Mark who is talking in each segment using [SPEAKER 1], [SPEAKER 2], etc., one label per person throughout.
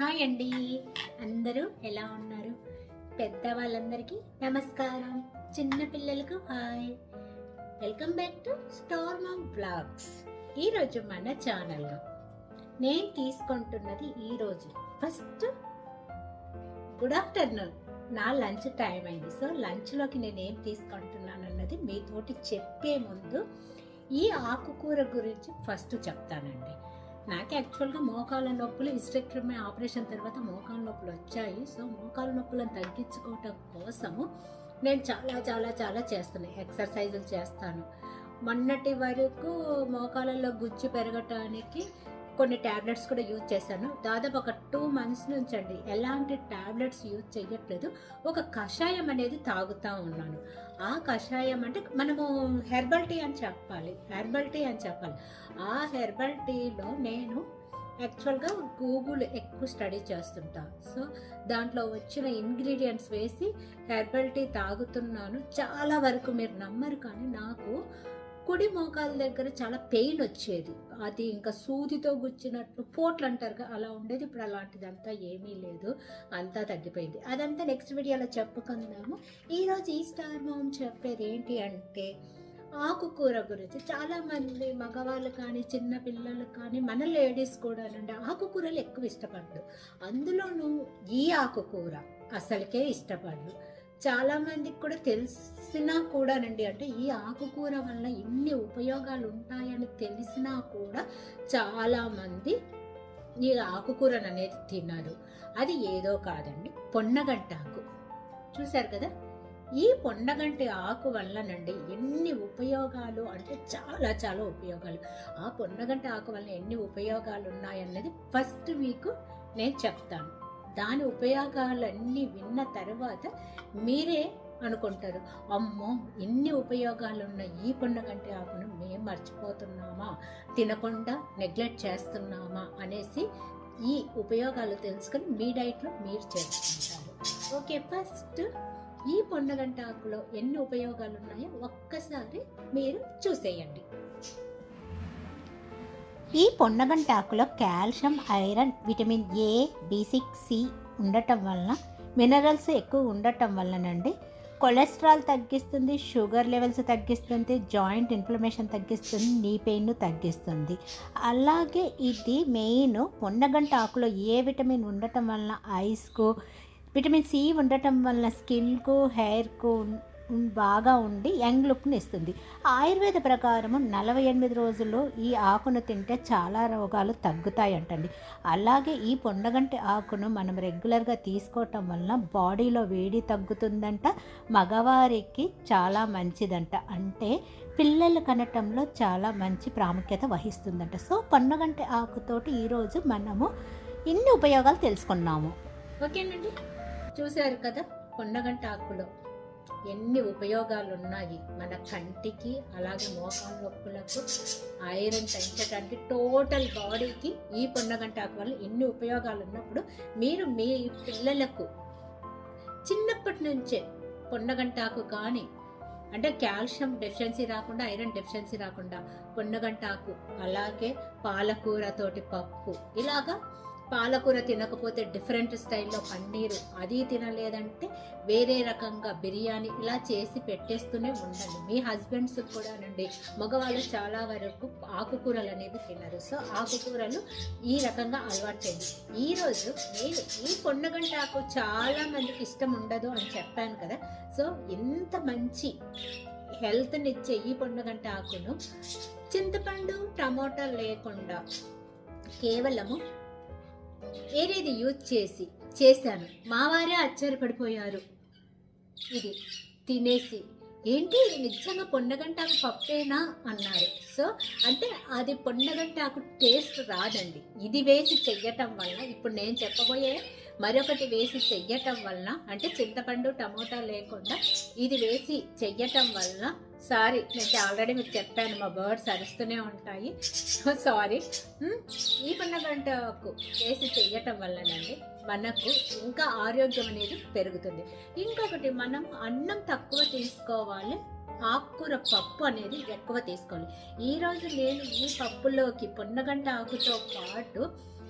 [SPEAKER 1] Hi అండి. అందరూ ఎలా ఉన్నారు? పెద్దవాళ్ళందరికీ నమస్కారం. చిన్న పిల్లలకు hi. Welcome back to star mom vlogs ఈరోజు మన ఛానల్లో నేను తీసుకుంటున్నది ఈరోజు ఫస్ట్ గుడ్ ఆఫ్టర్నూన్ నా లంచ్ టైం అయింది. సో లంచ్లోకి నేను ఏం తీసుకుంటున్నాను అన్నది మీతోటి చెప్పే ముందు ఈ ఆకుకూర గురించి ఫస్ట్ చెప్తానండి. నాకు యాక్చువల్గా మోకాళ్ళ నొప్పులు హిస్టెక్టమీ ఆపరేషన్ తర్వాత మోకాళ్ళ నొప్పులు వచ్చాయి. సో మోకాళ్ళ నొప్పులను తగ్గించుకోవటం కోసము నేను చాలా చాలా చాలా చేస్తున్నాను ఎక్సర్సైజులు చేస్తాను. మొన్నటి వరకు మోకాళ్ళలో గుజ్జు పెరగటానికి కొన్ని ట్యాబ్లెట్స్ కూడా యూజ్ చేశాను. దాదాపు ఒక టూ మంత్స్ నుంచి అండి ఎలాంటి ట్యాబ్లెట్స్ యూజ్ చేయట్లేదు ఒక కషాయం అనేది తాగుతూ ఉన్నాను. ఆ కషాయం అంటే మనము హెర్బల్ టీ అని చెప్పాలి. హెర్బల్ టీ అని చెప్పాలి. ఆ హెర్బల్ టీలో నేను యాక్చువల్గా గూగుల్ ఎక్కువ స్టడీ చేస్తుంటా. సో దాంట్లో వచ్చిన ఇంగ్రీడియంట్స్ వేసి హెర్బల్ టీ తాగుతున్నాను. చాలా వరకు మీరు నమ్మరు కానీ నాకు కుడి మోకాల దగ్గర చాలా పెయిన్ వచ్చేది. అది ఇంకా సూదితో గుచ్చినట్టు పోట్లు అంటారు కదా, అలా ఉండేది. ఇప్పుడు అలాంటిదంతా ఏమీ లేదు. అంతా తగ్గిపోయింది. అదంతా నెక్స్ట్ వీడియోలో చెప్పుకుందాము. ఈరోజు ఈ స్టార్ మామ్ చెప్పేది ఏంటి అంటే ఆకుకూర గురించి. చాలామంది మగవాళ్ళు కానీ చిన్న పిల్లలు కానీ మన లేడీస్ కూడా అంటే ఆకుకూరలు ఎక్కువ ఇష్టపడ్డు అందులోనూ ఈ ఆకుకూర అసలుకే ఇష్టపడ్డు చాలా మందికి కూడా తెలిసినా కూడానండి అంటే ఈ ఆకుకూర వల్ల ఎన్ని ఉపయోగాలు ఉంటాయని తెలిసినా కూడా చాలా మంది ఈ ఆకుకూరను అనేది తినరు. అది ఏదో కాదండి పొన్నగంట ఆకు. చూశారు కదా? ఈ పొన్నగంటి ఆకు వల్లనండి ఎన్ని ఉపయోగాలు అంటే చాలా చాలా ఉపయోగాలు. ఆ పొన్నగంటి ఆకు వల్ల ఎన్ని ఉపయోగాలు ఉన్నాయన్నది ఫస్ట్ మీకు నేను చెప్తాను. దాని ఉపయోగాలన్నీ విన్న తర్వాత మీరే అనుకుంటారు అమ్మో ఇన్ని ఉపయోగాలు ఉన్న ఈ పొన్నగంటి ఆకును మేము మర్చిపోతున్నామా తినకుండా నెగ్లెక్ట్ చేస్తున్నామా అనేసి ఈ ఉపయోగాలు తెలుసుకొని మీ డైట్లో మీరు చేసుకుంటారు. ఓకే ఫస్ట్ ఈ పొన్నగంట ఆకులో ఎన్ని ఉపయోగాలు ఉన్నాయో ఒక్కసారి మీరు చూసేయండి. ఈ పొన్నగంటాకులో calcium iron vitamin A B six C ఉండటం వలన మినరల్స్ ఎక్కువ ఉండటం వలనండి కొలెస్ట్రాల్ తగ్గిస్తుంది షుగర్ లెవెల్స్ తగ్గిస్తుంది జాయింట్ ఇన్ఫ్లమేషన్ తగ్గిస్తుంది నీ పెయిన్ను తగ్గిస్తుంది. అలాగే ఇది మెయిన్ పొన్నగంట ఆకులో ఏ విటమిన్ ఉండటం వలన ఐస్కు విటమిన్ సి ఉండటం వలన స్కిన్కు హెయిర్కు బాగా ఉండి యంగ్ లుక్ని ఇస్తుంది. ఆయుర్వేద ప్రకారము నలభై ఎనిమిది రోజుల్లో ఈ ఆకును తింటే చాలా రోగాలు తగ్గుతాయంటండి. అలాగే ఈ పొండగంటి ఆకును మనం రెగ్యులర్గా తీసుకోవటం వలన బాడీలో వేడి తగ్గుతుందంట మగవారికి చాలా మంచిదంట. అంటే పిల్లలు కనటంలో చాలా మంచి ప్రాముఖ్యత వహిస్తుందంట. సో పొండగంటి ఆకుతోటి ఈరోజు మనము ఇన్ని ఉపయోగాలు తెలుసుకున్నాము. ఓకేనండి చూశారు కదా పొన్నగంట ఆకులో. ఎన్ని ఉపయోగాలు ఉన్నాయి మన కంటికి అలాగే మోకాల నొప్పులకు ఐరన్ పెంచడానికి టోటల్ బాడీకి ఈ పొన్నగంట ఆకు వల్ల ఎన్ని ఉపయోగాలు ఉన్నప్పుడు మీరు మీ పిల్లలకు చిన్నప్పటి నుంచే పొన్నగంటాకు కానీ అంటే కాల్షియం డెఫిషియన్సీ రాకుండా ఐరన్ డెఫిషియన్సీ రాకుండా పొన్నగంటాకు అలాగే పాలకూరతోటి పప్పు ఇలాగా పాలకూర తినకపోతే డిఫరెంట్ స్టైల్లో పన్నీరు అది తినలేదంటే వేరే రకంగా బిర్యానీ ఇలా చేసి పెట్టేస్తూనే ఉండండి. మీ హస్బెండ్స్ కూడానండి మగవాళ్ళు చాలా వరకు ఆకుకూరలు అనేవి తినరు. సో ఆకుకూరలు ఈ రకంగా అలవాటు చేయండి. ఈరోజు నేను ఈ కొండగంట ఆకు చాలా మందికి ఇష్టం ఉండదు అని చెప్పాను కదా. సో ఇంత మంచి హెల్త్నిచ్చే ఈ పొండగంట ఆకును చింతపండు టమోటా లేకుండా కేవలము ఏరేది యూజ్ చేసి చేశాను. మా వారే ఆశ్చర్యపడిపోయారు. ఇది తినేసి ఏంటి ఇది నిజంగా పొండగంటాకు పప్పేనా? అన్నారు. సో అంటే అది పొండగంటాకు టేస్ట్ రాదండి. ఇది వేసి చెయ్యటం వల్ల ఇప్పుడు నేను చెప్పబోయే మరొకటి వేసి చెయ్యటం వలన అంటే చింతపండు టమోటా లేకుండా ఇది వేసి చెయ్యటం వలన సారీ నేను ఆల్రెడీ మీకు చెప్పాను మా బర్డ్స్ అరుస్తూనే ఉంటాయి. సారీ. ఈ పండగంటకు వేసి చెయ్యటం వల్లనండి మనకు ఇంకా ఆరోగ్యం అనేది పెరుగుతుంది. ఇంకొకటి మనం అన్నం తక్కువ తీసుకోవాలి ఆకుకూర పప్పు అనేది ఎక్కువ తీసుకోవాలి. ఈరోజు నేను ఈ పప్పులోకి పొన్నగంట ఆకుతో పాటు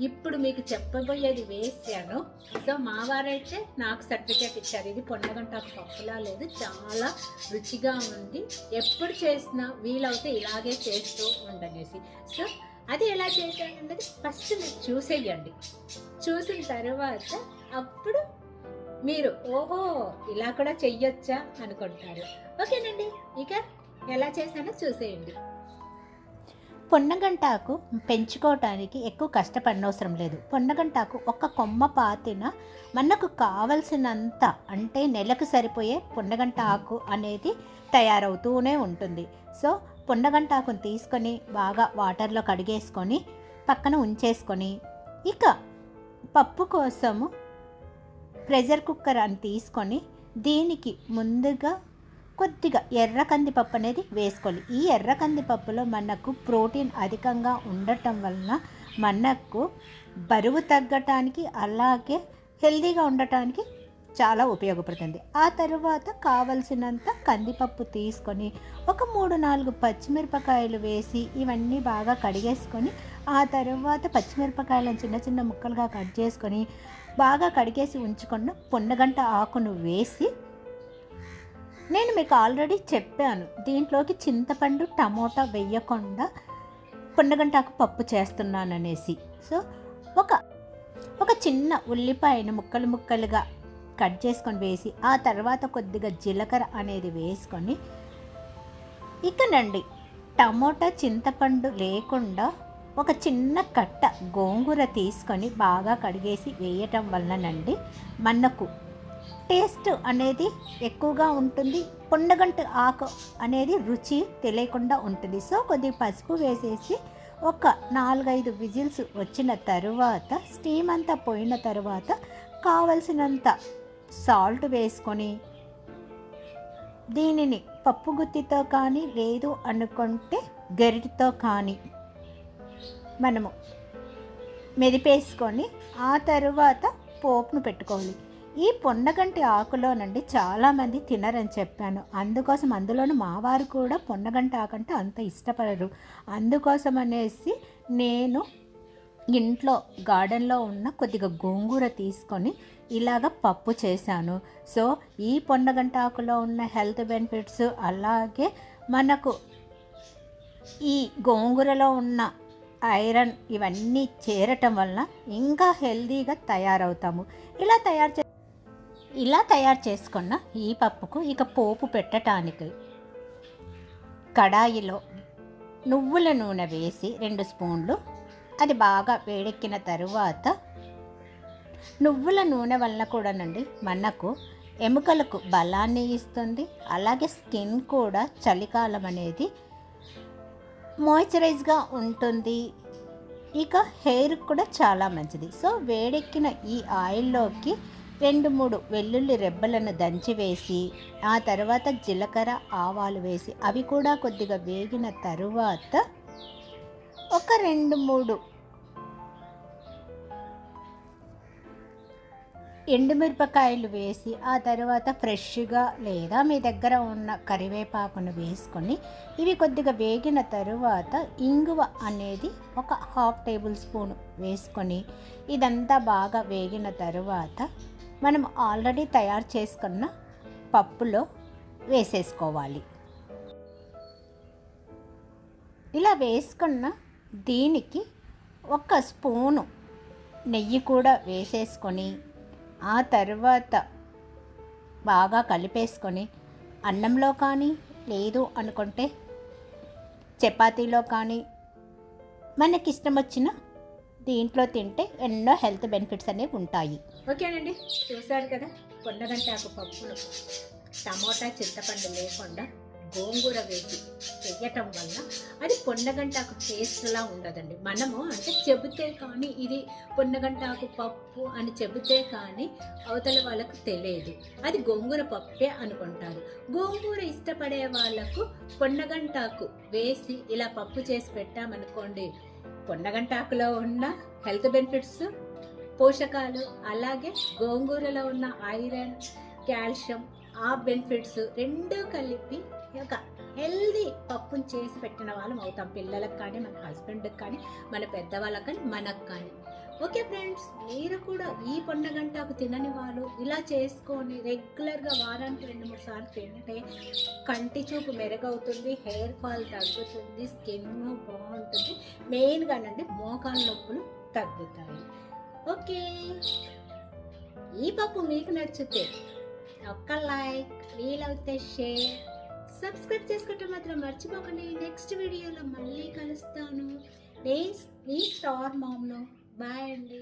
[SPEAKER 1] ఇప్పుడు మీకు చెప్పబోయేది వేసాను సో మా వారైతే నాకు సర్టిఫికేట్ ఇచ్చారు. ఇది పొన్నగంటాకు పప్పులా లేదు. చాలా రుచిగా ఉంది. ఎప్పుడు చేసినా వీలవుతే ఇలాగే చేస్తూ ఉండనేసి. సో అది ఎలా చేశానన్నది ఫస్ట్ మీరు చూసేయండి. చూసిన తర్వాత అప్పుడు మీరు ఓహో ఇలా కూడా చెయ్యొచ్చా అనుకుంటారు. ఓకేనండి. ఇక ఎలా చేశానో చూసేయండి. పొన్నగంటాకు పెంచుకోవటానికి ఎక్కువ కష్టపడనవసరం లేదు. పొన్నగంటాకు ఒక కొమ్మ పాతిన మనకు కావలసినంత అంటే నెలకు సరిపోయే పొన్నగంట ఆకు అనేది తయారవుతూనే ఉంటుంది. సో పొన్నగంటాకుని తీసుకొని బాగా వాటర్లో కడిగేసుకొని పక్కన ఉంచేసుకొని ఇక పప్పు కోసము ప్రెషర్ కుక్కర్ అని తీసుకొని దీనికి ముందుగా కొద్దిగా ఎర్ర కందిపప్పు అనేది వేసుకోవాలి. ఈ ఎర్ర కందిపప్పులో మనకు ప్రోటీన్ అధికంగా ఉండటం వలన మనకు బరువు తగ్గటానికి అలాగే హెల్తీగా ఉండటానికి చాలా ఉపయోగపడుతుంది. ఆ తర్వాత కావలసినంత కందిపప్పు తీసుకొని ఒక మూడు నాలుగు పచ్చిమిరపకాయలు వేసి ఇవన్నీ బాగా కడిగేసుకొని ఆ తర్వాత పచ్చిమిరపకాయలను చిన్న చిన్న ముక్కలుగా కట్ చేసుకొని బాగా కడిగేసి ఉంచుకున్న పొన్నగంట ఆకును వేసి నేను మీకు ఆల్రెడీ చెప్పాను దీంట్లోకి చింతపండు టమోటా వేయకుండా పుండగంటాకు పప్పు చేస్తున్నాను అనేసి సో ఒక ఒక చిన్న ఉల్లిపాయను ముక్కలు ముక్కలుగా కట్ చేసుకొని వేసి ఆ తర్వాత కొద్దిగా జీలకర్ర అనేది వేసుకొని ఇకనండి టమోటా చింతపండు లేకుండా ఒక చిన్న కట్ట గోంగూర తీసుకొని బాగా కడిగేసి వేయటం వలనండి మనకు టేస్ట్ అనేది ఎక్కువగా ఉంటుంది. పొండగంట ఆకు అనేది రుచి తెలియకుండా ఉంటుంది. సో కొద్దిగా పసుపు వేసేసి ఒక నాలుగైదు విజిల్స్ వచ్చిన తరువాత స్టీమ్ అంతా పోయిన తర్వాత కావలసినంత సాల్ట్ వేసుకొని దీనిని పప్పు గుత్తితో కానీ లేదు అనుకుంటే గరిటితో కానీ మనము మెదిపేసుకొని ఆ తరువాత పోపును పెట్టుకోవాలి. ఈ పొన్నగంటి ఆకులోనండి చాలామంది తినరని చెప్పాను. అందుకోసం అందులోను మావారు కూడా పొన్నగంటి ఆకంటే అంత ఇష్టపడరు. అందుకోసం అనేసి నేను ఇంట్లో గార్డెన్లో ఉన్న కొద్దిగా గోంగూర తీసుకొని ఇలాగ పప్పు చేశాను. సో ఈ పొన్నగంట ఆకులో ఉన్న హెల్త్ బెనిఫిట్స్ అలాగే మనకు ఈ గోంగూరలో ఉన్న ఐరన్ ఇవన్నీ చేరటం వల్ల ఇంకా హెల్తీగా తయారవుతాము. ఇలా తయారు చే ఇలా తయారు చేసుకున్న ఈ పప్పుకు ఇక పోపు పెట్టడానికి కడాయిలో నువ్వుల నూనె వేసి రెండు స్పూన్లు అది బాగా వేడెక్కిన తరువాత నువ్వుల నూనె వలన కూడానండి మనకు ఎముకలకు బలాన్ని ఇస్తుంది అలాగే స్కిన్ కూడా చలికాలం అనేది మాయిశ్చరైజ్గా ఉంటుంది. ఇక హెయిర్ కూడా చాలా మంచిది. సో వేడెక్కిన ఈ ఆయిల్లోకి రెండు మూడు వెల్లుల్లి రెబ్బలను దంచి వేసి ఆ తర్వాత జీలకర్ర ఆవాలు వేసి అవి కూడా కొద్దిగా వేగిన తరువాత ఒక రెండు మూడు ఎండుమిరపకాయలు వేసి ఆ తర్వాత ఫ్రెష్గా లేదా మీ దగ్గర ఉన్న కరివేపాకును వేసుకొని ఇవి కొద్దిగా వేగిన తరువాత ఇంగువ అనేది ఒక హాఫ్ టేబుల్ స్పూన్ వేసుకొని ఇదంతా బాగా వేగిన తరువాత మనం ఆల్రెడీ తయారు చేసుకున్న పప్పులో వేసేసుకోవాలి. ఇలా వేసుకున్న దీనికి ఒక స్పూను నెయ్యి కూడా వేసేసుకొని ఆ తర్వాత బాగా కలిపేసుకొని అన్నంలో కానీ లేదు అనుకుంటే చపాతీలో కానీ మనకిష్టం వచ్చిన దీంట్లో తింటే ఎన్నో హెల్త్ బెనిఫిట్స్ అనేవి ఉంటాయి. ఓకేనండి చూసారు కదా కొండగంటాకు పప్పులు. టమోటా చింతపండు లేకుండా గోంగూర వేసి చెయ్యటం వల్ల అది పొన్నగంటాకు టేస్ట్లా ఉండదండి. మనము అంటే చెబితే కానీ ఇది పొన్నగంటాకు పప్పు అని చెబితే కానీ అవతల వాళ్ళకు తెలియదు. అది గోంగూర పప్పే అనుకుంటారు. గోంగూర ఇష్టపడే వాళ్ళకు పొన్నగంటాకు వేసి ఇలా పప్పు చేసి పెట్టామనుకోండి పొన్నగంటాకులో ఉన్న హెల్త్ బెనిఫిట్స్ పోషకాలు అలాగే గోంగూరలో ఉన్న ఐరన్ కాల్షియం ఆ బెనిఫిట్స్ రెండూ కలిపి ఒక హెల్దీ పప్పుని చేసి పెట్టిన వాళ్ళం అవుతాం. పిల్లలకు కానీ మన హస్బెండ్కి కానీ మన పెద్దవాళ్ళకి కానీ మనకు కానీ. ఓకే ఫ్రెండ్స్ మీరు కూడా ఈ పండగంటాకు తినని వాళ్ళు ఇలా చేసుకొని రెగ్యులర్గా వారానికి రెండు మూడు సార్లు తింటే కంటి చూపు మెరుగవుతుంది హెయిర్ ఫాల్ తగ్గుతుంది స్కిన్ బాగుంటుంది మెయిన్గానండి మోకాళ్ళ నొప్పులు తగ్గుతాయి. ఓకే. ఈ పప్పు మీకు నచ్చితే ఒక్క లైక్ వీలవుతే షేర్ సబ్స్క్రైబ్ చేసుకుంటే మాత్రం మర్చిపోకండి. నెక్స్ట్ వీడియోలో మళ్ళీ కలుస్తాను. ప్లీజ్ ప్లీజ్ స్టార్ మామ్లో బాయ్ అండి.